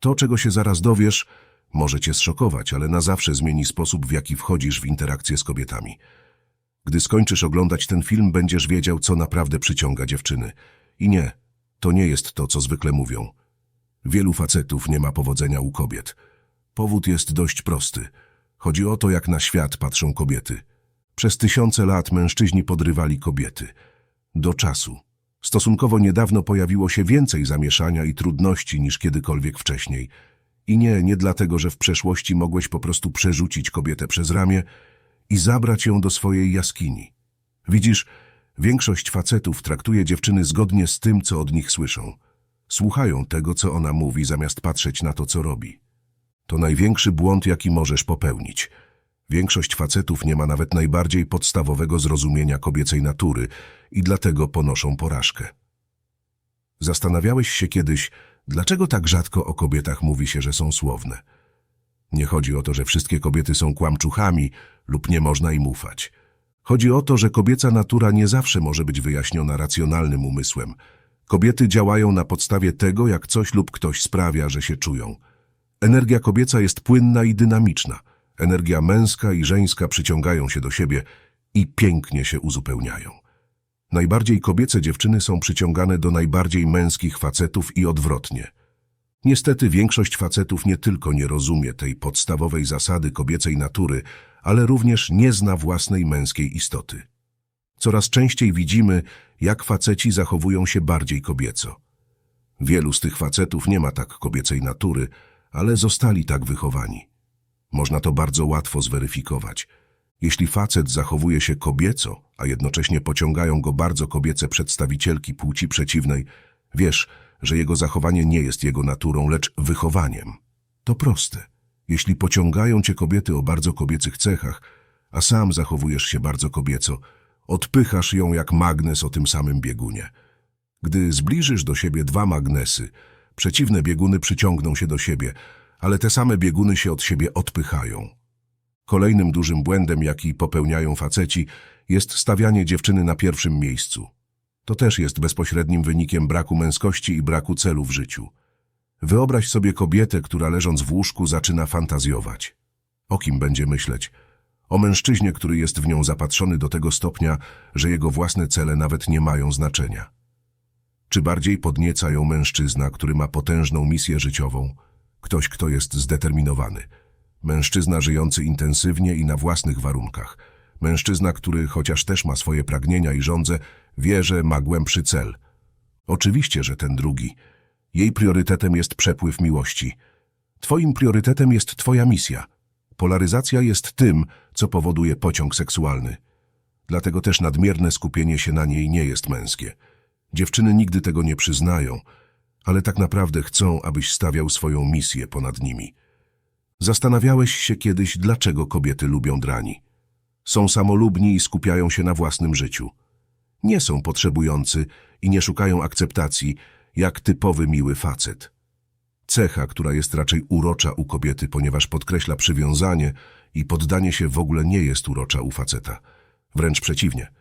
To, czego się zaraz dowiesz, może cię zszokować, ale na zawsze zmieni sposób, w jaki wchodzisz w interakcję z kobietami. Gdy skończysz oglądać ten film, będziesz wiedział, co naprawdę przyciąga dziewczyny. I nie, to nie jest to, co zwykle mówią. Wielu facetów nie ma powodzenia u kobiet. Powód jest dość prosty. Chodzi o to, jak na świat patrzą kobiety. Przez tysiące lat mężczyźni podrywali kobiety. Do czasu. Stosunkowo niedawno pojawiło się więcej zamieszania i trudności niż kiedykolwiek wcześniej. I nie, nie dlatego, że w przeszłości mogłeś po prostu przerzucić kobietę przez ramię i zabrać ją do swojej jaskini. Widzisz, większość facetów traktuje dziewczyny zgodnie z tym, co od nich słyszą. Słuchają tego, co ona mówi, zamiast patrzeć na to, co robi. To największy błąd, jaki możesz popełnić. Większość facetów nie ma nawet najbardziej podstawowego zrozumienia kobiecej natury i dlatego ponoszą porażkę. Zastanawiałeś się kiedyś, dlaczego tak rzadko o kobietach mówi się, że są słowne? Nie chodzi o to, że wszystkie kobiety są kłamczuchami lub nie można im ufać. Chodzi o to, że kobieca natura nie zawsze może być wyjaśniona racjonalnym umysłem. Kobiety działają na podstawie tego, jak coś lub ktoś sprawia, że się czują. Energia kobieca jest płynna i dynamiczna. Energia męska i żeńska przyciągają się do siebie i pięknie się uzupełniają. Najbardziej kobiece dziewczyny są przyciągane do najbardziej męskich facetów i odwrotnie. Niestety większość facetów nie tylko nie rozumie tej podstawowej zasady kobiecej natury, ale również nie zna własnej męskiej istoty. Coraz częściej widzimy, jak faceci zachowują się bardziej kobieco. Wielu z tych facetów nie ma tak kobiecej natury, ale zostali tak wychowani. Można to bardzo łatwo zweryfikować. Jeśli facet zachowuje się kobieco, a jednocześnie pociągają go bardzo kobiece przedstawicielki płci przeciwnej, wiesz, że jego zachowanie nie jest jego naturą, lecz wychowaniem. To proste. Jeśli pociągają cię kobiety o bardzo kobiecych cechach, a sam zachowujesz się bardzo kobieco, odpychasz ją jak magnes o tym samym biegunie. Gdy zbliżysz do siebie dwa magnesy, przeciwne bieguny przyciągną się do siebie, ale te same bieguny się od siebie odpychają. Kolejnym dużym błędem, jaki popełniają faceci, jest stawianie dziewczyny na pierwszym miejscu. To też jest bezpośrednim wynikiem braku męskości i braku celu w życiu. Wyobraź sobie kobietę, która leżąc w łóżku zaczyna fantazjować. O kim będzie myśleć? O mężczyźnie, który jest w nią zapatrzony do tego stopnia, że jego własne cele nawet nie mają znaczenia. Czy bardziej podnieca ją mężczyzna, który ma potężną misję życiową? Ktoś, kto jest zdeterminowany. Mężczyzna żyjący intensywnie i na własnych warunkach. Mężczyzna, który chociaż też ma swoje pragnienia i żądze, wie, że ma głębszy cel. Oczywiście, że ten drugi. Jej priorytetem jest przepływ miłości. Twoim priorytetem jest twoja misja. Polaryzacja jest tym, co powoduje pociąg seksualny. Dlatego też nadmierne skupienie się na niej nie jest męskie. Dziewczyny nigdy tego nie przyznają, ale tak naprawdę chcą, abyś stawiał swoją misję ponad nimi. Zastanawiałeś się kiedyś, dlaczego kobiety lubią drani. Są samolubni i skupiają się na własnym życiu. Nie są potrzebujący i nie szukają akceptacji, jak typowy miły facet. Cecha, która jest raczej urocza u kobiety, ponieważ podkreśla przywiązanie i poddanie się w ogóle nie jest urocza u faceta. Wręcz przeciwnie.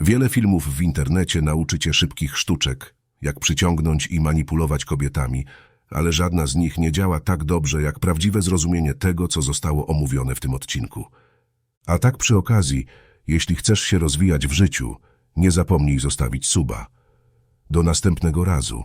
Wiele filmów w internecie nauczy cię szybkich sztuczek, jak przyciągnąć i manipulować kobietami, ale żadna z nich nie działa tak dobrze jak prawdziwe zrozumienie tego, co zostało omówione w tym odcinku. A tak przy okazji, jeśli chcesz się rozwijać w życiu, nie zapomnij zostawić suba. Do następnego razu.